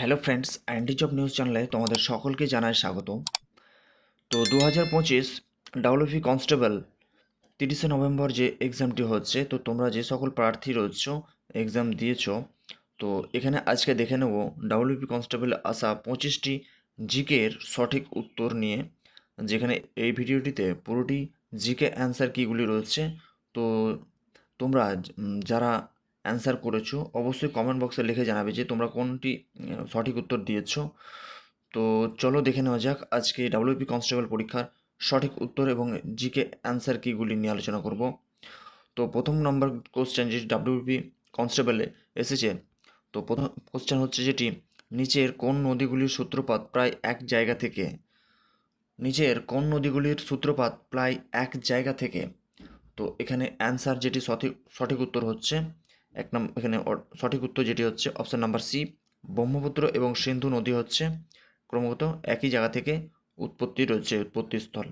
Hello friends anti job news চ্যানেলে তোমাদের সকলকে জানাই স্বাগত। তো দু হাজার পঁচিশ ডাব্লিউপি কনস্টেবল তিরিশে নভেম্বর যে এক্সামটি হচ্ছে, তো তোমরা যে সকল প্রার্থী রয়েছ এক্সাম দিয়েছ, তো এখানে আজকে দেখে নেব ডাব্লিউপি কনস্টেবল আসা পঁচিশটি জিকের সঠিক উত্তর নিয়ে, যেখানে এই ভিডিওটিতে পুরোটি জিকে অ্যান্সার কীগুলি রয়েছে, তো তোমরা যারা অ্যান্সার করেছ, অবশ্যই কমেন্ট বক্সে লিখে জানাবে যে তোমরা কোনটি সঠিক উত্তর দিয়েছ। তো চলো দেখে নেওয়া যাক, আজকে ডাব্লিউপি কনস্টেবল পরীক্ষার সঠিক উত্তর এবং জিকে অ্যান্সার কীগুলি নিয়ে আলোচনা করব। তো প্রথম নম্বর কোশ্চেন যেটি ডাব্লিউপি কনস্টেবলে এসেছে, তো প্রথম কোশ্চেন হচ্ছে যেটি, নিচের কোন নদীগুলির সূত্রপাত প্রায় এক জায়গা থেকে? নিচের কোন নদীগুলির সূত্রপাত প্রায় এক জায়গা থেকে? তো এখানে অ্যান্সার যেটি সঠিক সঠিক উত্তর হচ্ছে এক নম্বর এখানে সঠিক উত্তর যেটি হচ্ছে অপশান নাম্বার সি ব্রহ্মপুত্র এবং সিন্ধু নদী হচ্ছে ক্রমাগত একই জায়গা থেকে উৎপত্তি রয়েছে উৎপত্তিস্থল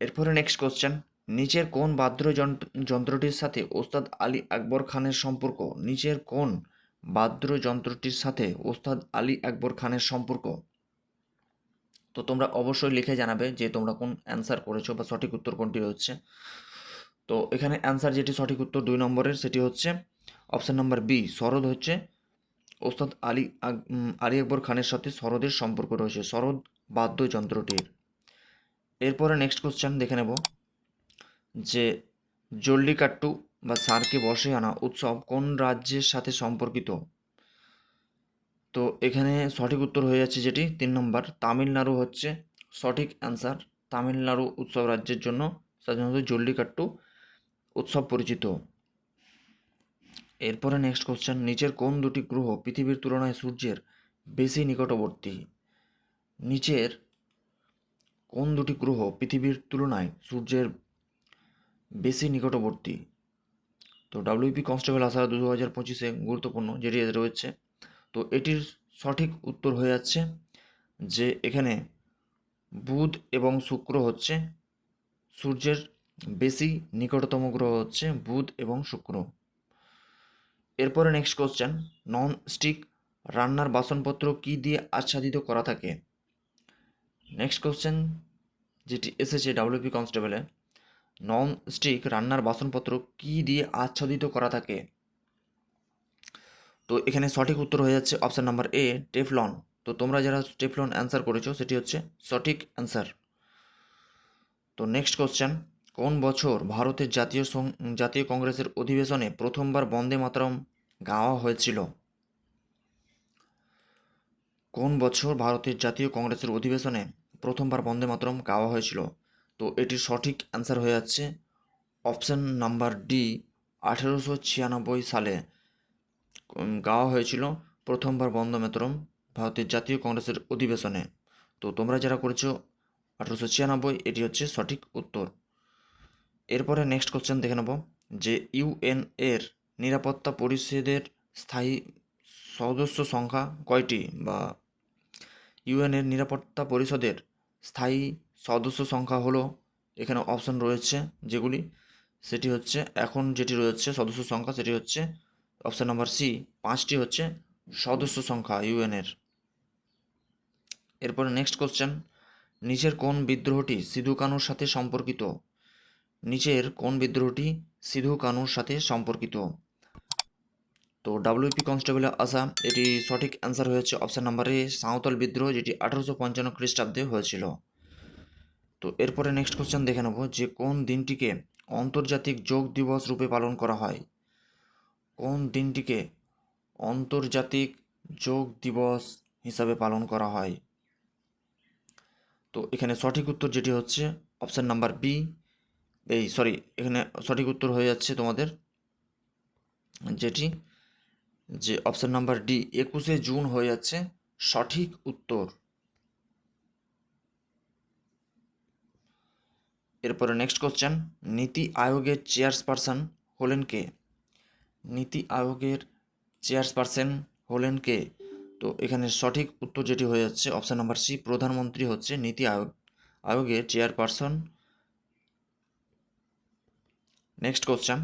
এরপরে নেক্সট কোশ্চেন নিচের কোন বাদ্যযন্ত্র যন্ত্রটির সাথে ওস্তাদ আলী আকবর খানের সম্পর্ক? নিচের কোন বাদ্যযন্ত্রটির সাথে ওস্তাদ আলী আকবর খানের সম্পর্ক? তো তোমরা অবশ্যই লিখে জানাবে যে তোমরা কোন অ্যান্সার করেছ বা সঠিক উত্তর কোনটি হচ্ছে। তো এখানে অ্যান্সার যেটি সঠিক উত্তর দুই নম্বরের, সেটি হচ্ছে অপশান নাম্বার বি শরৎ হচ্ছে ওস্তাদ আলী আলী আকবর খানের সাথে শরদের সম্পর্ক রয়েছে। শরৎ বাদ্যযন্ত্রটির। এরপরে নেক্সট কোশ্চেন দেখে নেব, যে জল্লিকাট্টু বা সারকে বসে আনা উৎসব কোন রাজ্যের সাথে সম্পর্কিত? তো এখানে সঠিক উত্তর হয়ে যাচ্ছে যেটি তিন নম্বর। তামিলনাড়ু হচ্ছে সঠিক অ্যান্সার তামিলনাড়ু উৎসব রাজ্যের জন্য সাধারণত জল্লিকাট্টু উৎসব পরিচিত। এরপরে নেক্সট কোশ্চেন নিচের কোন দুটি গ্রহ পৃথিবীর তুলনায় সূর্যের বেশি নিকটবর্তী? নিচের কোন দুটি গ্রহ পৃথিবীর তুলনায় সূর্যের বেশি নিকটবর্তী? তো ডাব্লিউপি কনস্টেবল আসা দু হাজার পঁচিশে গুরুত্বপূর্ণ যেটি রয়েছে। তো এটির সঠিক উত্তর হয়ে যাচ্ছে যে এখানে বুধ এবং শুক্র হচ্ছে সূর্যের বেশি নিকটতম গ্রহ হচ্ছে বুধ এবং শুক্র। এরপরে নেক্সট কোশ্চেন নন স্টিক রান্নার বাসনপত্র কি দিয়ে আচ্ছাদিত করা থাকে? নেক্সট কোশ্চেন যেটি এসেছে ডাব্লিউপি কনস্টেবলে নন স্টিক রান্নার বাসনপত্র কি দিয়ে আচ্ছাদিত করা থাকে? তো এখানে সঠিক উত্তর হয়ে যাচ্ছে অপশান নাম্বার এ টেফলন তো তোমরা যারা টেফলন অ্যান্সার করেছ, সেটি হচ্ছে সঠিক অ্যান্সার তো নেক্সট কোশ্চেন কোন বছর ভারতের জাতীয় জাতীয় কংগ্রেসের অধিবেশনে প্রথমবার বন্দে মাতরম গাওয়া হয়েছিল? কোন বছর ভারতের জাতীয় কংগ্রেসের অধিবেশনে প্রথমবার বন্দে মাতরম গাওয়া হয়েছিল? তো এটির সঠিক অ্যান্সার হয়ে যাচ্ছে অপশন নাম্বার ডি, আঠেরোশো ছিয়ানব্বই সালে গাওয়া হয়েছিল প্রথমবার বন্দে মাতরম ভারতের জাতীয় কংগ্রেসের অধিবেশনে। তো তোমরা যারা করেছ আঠেরোশো ছিয়ানব্বই, এটি হচ্ছে সঠিক উত্তর। এরপরে নেক্সট কোশ্চেন দেখে নেব। যে ইউএন এর নিরাপত্তা পরিষদের স্থায়ী সদস্য সংখ্যা কয়টি? বা ইউএন এর নিরাপত্তা পরিষদের স্থায়ী সদস্য সংখ্যা হলো, এখানে অপশন রয়েছে যেগুলি, সেটি হচ্ছে এখন যেটি রয়েছে সদস্য সংখ্যা, সেটি হচ্ছে অপশন নাম্বার সি পাঁচটি হচ্ছে সদস্য সংখ্যা ইউএনের এরপরে নেক্সট কোশ্চেন নিচের কোন বিদ্রোহটি সিধু কানুর সাথে সম্পর্কিত? নিচের কোন বিদ্রোহটি সিধু কানুর সাথে সম্পর্কিত? তো ডাব্লিউপি কনস্টেবলে আসা এটি সঠিক অ্যান্সার হয়েছে অপশান নাম্বার সাঁওতাল বিদ্রোহ, যেটি আঠারোশো পঞ্চান্ন খ্রিস্টাব্দে হয়েছিল। তো এরপরে নেক্সট কোশ্চেন দেখে নেব, যে কোন দিনটিকে আন্তর্জাতিক যোগ দিবস রূপে পালন করা হয়? কোন দিনটিকে আন্তর্জাতিক যোগ দিবস হিসাবে পালন করা হয়? তো এখানে সঠিক উত্তর যেটি হচ্ছে অপশান নাম্বার বি এই সরি, এখানে সঠিক উত্তর হয়ে যাচ্ছে তোমাদের, যেটি যে অপশান নাম্বার ডি একুশে জুন হয়ে যাচ্ছে সঠিক উত্তর। এরপরে নেক্সট কোশ্চেন নীতি আয়োগের চেয়ারপারসন হলেন কে? নীতি আয়োগের চেয়ারপারসন হলেন কে? তো এখানে সঠিক উত্তর যেটি হয়ে যাচ্ছে অপশান নাম্বার সি প্রধানমন্ত্রী হচ্ছে নীতি আয়োগ, আয়োগের চেয়ারপারসন নেক্সট কোশ্চেন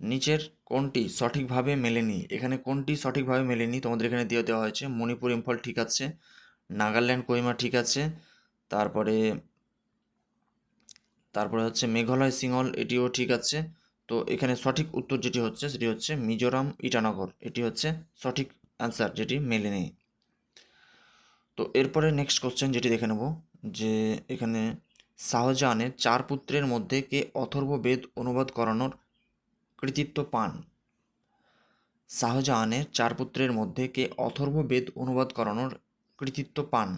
নিচের কোনটি সঠিকভাবে মেলেনি? এখানে কোনটি সঠিকভাবে মেলেনি? তোমাদের এখানে দিয়ে দেওয়া হয়েছে, মণিপুর ইম্ফল ঠিক আছে, নাগাল্যান্ড কোহিমা ঠিক আছে, তারপরে তারপরে হচ্ছে মেঘালয় সিংহল এটিও ঠিক আছে। তো এখানে সঠিক উত্তর যেটি হচ্ছে, সেটি হচ্ছে মিজোরাম, ইটানগর। এটি হচ্ছে সঠিক অ্যান্সার যেটি মেলেনি। তো এরপরে নেক্সট কোশ্চেন যেটি দেখে নেব, যে এখানে শাহজাহানের চার পুত্রের মধ্যে কে অথর্ব বেদ অনুবাদ করানোর কৃতিত্ব পান? শাহজাহানের চার পুত্রের মধ্যে কে অথর্ব বেদ অনুবাদ করানোর কৃতিত্ব পান?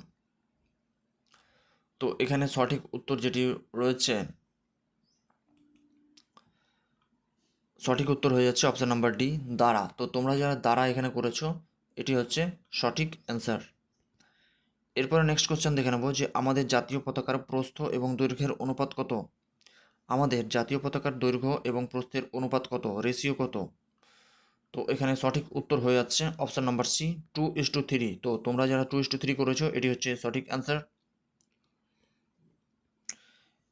তো এখানে সঠিক উত্তর যেটি রয়েছে, সঠিক উত্তর হয়ে যাচ্ছে অপশান নাম্বার ডি দ্বারা। তো তোমরা যারা দ্বারা এখানে করেছ, এটি হচ্ছে সঠিক অ্যান্সার এরপরে নেক্সট কোশ্চেন দেখে নেব যে আমাদের জাতীয় পতাকার প্রস্থ এবং দৈর্ঘ্যের অনুপাত কত? আমাদের জাতীয় পতাকার দৈর্ঘ্য এবং প্রস্থের অনুপাত কত? রেশিও কত? তো এখানে সঠিক উত্তর হয়ে যাচ্ছে option number C two is to three তো তোমরা যারা টু ইস টু থ্রি করেছ, এটি হচ্ছে সঠিক অ্যান্সার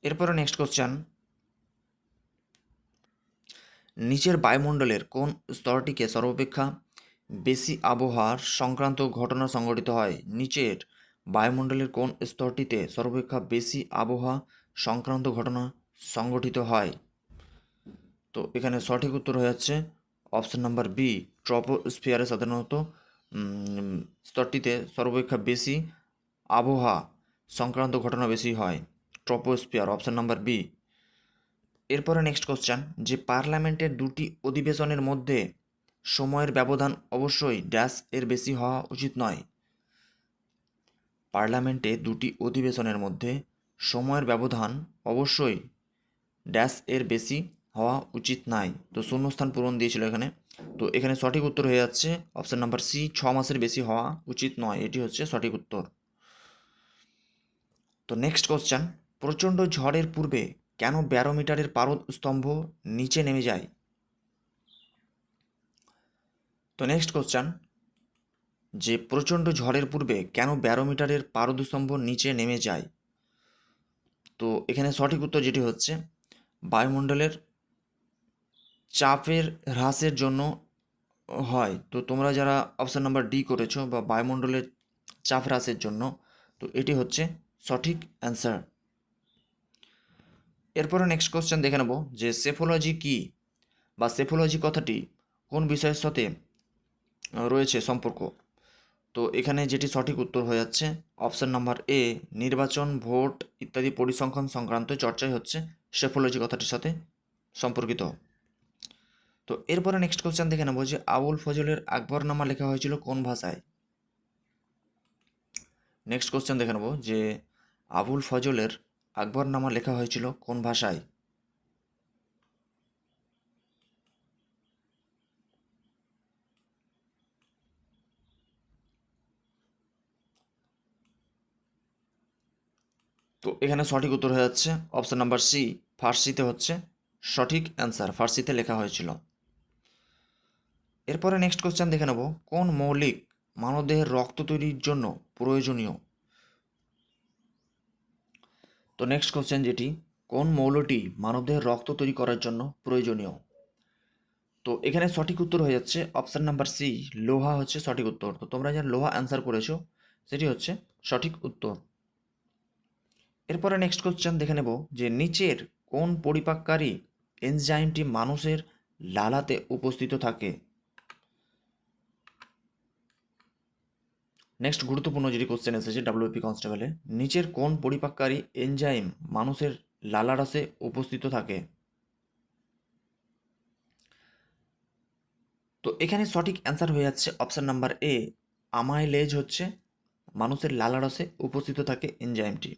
এরপরে নেক্সট কোশ্চেন নিচের বায়ুমণ্ডলের কোন স্তরটিকে সর্বাপেক্ষা বেশি আবহাওয়ার সংক্রান্ত ঘটনা সংঘটিত হয়? নিচের বায়ুমণ্ডলের কোন স্তরটিতে সর্বাপেক্ষা বেশি আবহাওয়া সংক্রান্ত ঘটনা সংঘটিত হয়? তো এখানে সঠিক উত্তর হয়ে যাচ্ছে অপশন নাম্বার বি, ট্রপোস্ফিয়ারে সাধারণত স্তরটিতে সর্বাপেক্ষা বেশি আবহাওয়া সংক্রান্ত ঘটনা বেশি হয়। Troposphere option number B. এরপরে নেক্সট কোশ্চেন যে পার্লামেন্টের দুটি অধিবেশনের মধ্যে সময়ের ব্যবধান অবশ্যই ড্যাশ এর বেশি হওয়া উচিত নয়। পার্লামেন্টে দুটি অধিবেশনের মধ্যে সময়ের ব্যবধান অবশ্যই ড্যাশ এর বেশি হওয়া উচিত নাই। তো শূন্যস্থান পূরণ দিয়েছিল এখানে। তো এখানে সঠিক উত্তর হয়ে যাচ্ছে অপশান নাম্বার সি, ছ মাসের বেশি হওয়া উচিত নয়। এটি হচ্ছে সঠিক উত্তর। তো নেক্সট কোশ্চেন, প্রচণ্ড ঝড়ের পূর্বে কেন ব্যারোমিটারের পারদ স্তম্ভ নিচে নেমে যায়? তো নেক্সট কোশ্চেন যে প্রচণ্ড ঝড়ের পূর্বে কেন ব্যারোমিটারের পারদ স্তম্ভ নিচে নেমে যায়? তো এখানে সঠিক উত্তর যেটি হচ্ছে, বায়ুমণ্ডলের চাপের হ্রাসের জন্য হয়। তো তোমরা যারা অপশান নাম্বার ডি করেছ বা বায়ুমণ্ডলের চাপ হ্রাসের জন্য, তো এটি হচ্ছে সঠিক অ্যান্সার। এরপরে নেক্সট কোশ্চেন দেখে নেব যে সেফোলজি কি বা সেফোলজি কথাটি কোন বিষয়ের সাথে রয়েছে সম্পর্ক? তো এখানে যেটি সঠিক উত্তর হয়ে যাচ্ছে অপশান নাম্বার এ নির্বাচন, ভোট ইত্যাদি পরিসংখ্যান সংক্রান্ত চর্চাই হচ্ছে সেফোলজি কথাটির সাথে সম্পর্কিত। তো এরপরে নেক্সট কোশ্চেন দেখে নেব যে আবুল ফজলের আকবরনামা লেখা হয়েছিল কোন ভাষায়? নেক্সট কোশ্চেন দেখে নেব যে আবুল ফজলের আকবরনামা লেখা হয়েছিল কোন ভাষায়? তো এখানে সঠিক উত্তর হয়ে যাচ্ছে। অপশান নাম্বার সি ফার্সিতে হচ্ছে। সঠিক অ্যান্সার ফার্সিতে লেখা হয়েছিল। এরপরে নেক্সট কোশ্চেন দেখে নেব। কোন মৌলিক মানবদেহের রক্ত তৈরির জন্য প্রয়োজনীয়? তো নেক্সট কোশ্চেন যেটি, কোন মৌলটি মানবদেহের রক্ত তৈরি করার জন্য প্রয়োজনীয়? তো এখানে সঠিক উত্তর হয়ে যাচ্ছে। অপশান নাম্বার সি লোহা হচ্ছে সঠিক উত্তর। তো তোমরা যারা লোহা অ্যান্সার করেছ, সেটি হচ্ছে সঠিক উত্তর। এরপরে নেক্সট কোশ্চেন দেখে নেব যে নিচের কোন পরিপাককারী এনজাইমটি মানুষের লালাতে উপস্থিত থাকে? নেক্সট গুরুত্বপূর্ণ যেটি কোশ্চেন এসেছে ডাব্লিউপি কনস্টেবলে নিচের কোন পরিপাককারী এনজাইম মানুষের লালারসে উপস্থিত থাকে? তো এখানে সঠিক অ্যান্সার হয়ে যাচ্ছে অপশান নাম্বার এ আমাইলেজ হচ্ছে মানুষের লালারসে উপস্থিত থাকে এনজাইমটি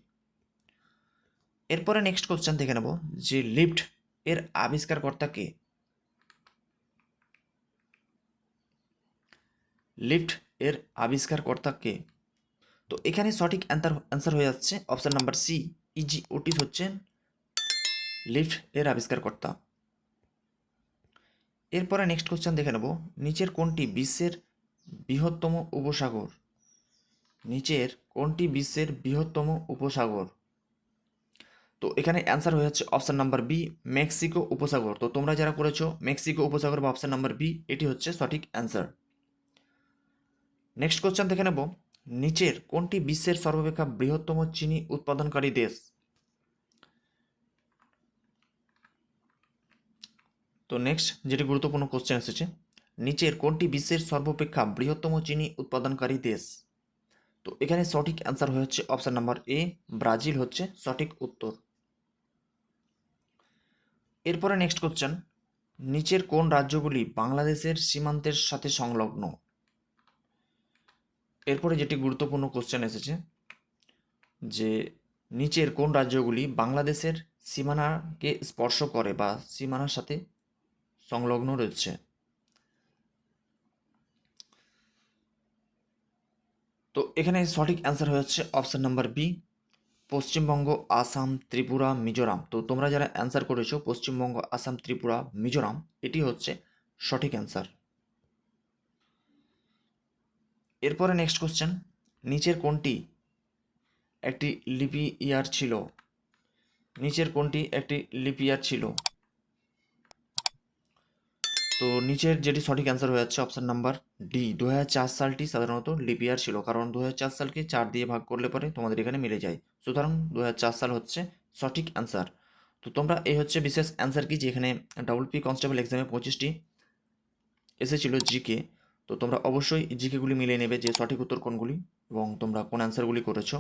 এরপরে নেক্সট কোশ্চেন দেখে নেব, যে লিফট এর আবিষ্কারকর্তা কে লিফট এর আবিষ্কারকর্তা কে তো এখানে সঠিক অ্যান্সার অ্যান্সার হয়ে যাচ্ছে option number C E G Otis হচ্ছেন লিফট এর আবিষ্কারকর্তা। এরপরে নেক্সট কোশ্চেন দেখে নেব, নিচের কোনটি বিশ্বের বৃহত্তম উপসাগর? নিচের কোনটি বিশ্বের বৃহত্তম উপসাগর? তো এখানে অ্যান্সার হয়ে যাচ্ছে অপশান নাম্বার বি মেক্সিকো উপসাগর। তো তোমরা যারা করেছ মেক্সিকো উপসাগর বা অপশান নাম্বার বি এটি হচ্ছে সঠিক অ্যান্সার নেক্সট কোশ্চেন দেখে নেব। নিচের কোনটি বিশ্বের সর্বাপেক্ষা বৃহত্তম চিনি উৎপাদনকারী দেশ? তো নেক্সট যেটি গুরুত্বপূর্ণ কোশ্চেন এসেছে, নিচের কোনটি বিশ্বের সর্বাপেক্ষা বৃহত্তম চিনি উৎপাদনকারী দেশ? তো এখানে সঠিক অ্যান্সার হয়ে হচ্ছে অপশান নাম্বার এ ব্রাজিল হচ্ছে সঠিক উত্তর। এরপরে নেক্সট কোশ্চেন নিচের কোন রাজ্যগুলি বাংলাদেশের সীমান্তের সাথে সংলগ্ন? এরপরে যেটি গুরুত্বপূর্ণ কোশ্চেন এসেছে, যে নিচের কোন রাজ্যগুলি বাংলাদেশের সীমানাকে স্পর্শ করে বা সীমানার সাথে সংলগ্ন রয়েছে? তো এখানে সঠিক অ্যান্সার যাচ্ছে option number B Paschimbanga, Assam, Tripura, Mizoram. তো তোমরা যারা অ্যান্সার করেছ, পশ্চিমবঙ্গ, আসাম, ত্রিপুরা, মিজোরাম, এটি হচ্ছে সঠিক অ্যান্সার এরপরে নেক্সট কোশ্চেন নিচের কোনটি একটি লিপি ইয়ার ছিল? নিচের কোনটি একটি লিপি ইয়ার ছিল? তো নিচের যেটি সঠিক অ্যান্সার হয়ে যাচ্ছে অপশান নাম্বার ডি দু হাজার চার সালটি সাধারণত লিপিয়ার ছিল, কারণ দু হাজার চার সালকে চার দিয়ে ভাগ করলে পরে তোমাদের এখানে মিলে যায়। সুতরাং দু হাজার চার সাল হচ্ছে সঠিক অ্যান্সার তো তোমরা এই হচ্ছে বিশেষ অ্যান্সার কি যেখানে ডাবল পি কনস্টেবল এক্সামে পঁচিশটি এসেছিল জিকে তো তোমরা অবশ্যই জিকেগুলি মিলিয়ে নেবে যে সঠিক উত্তর কোনগুলি এবং তোমরা কোন অ্যান্সারগুলি করেছ।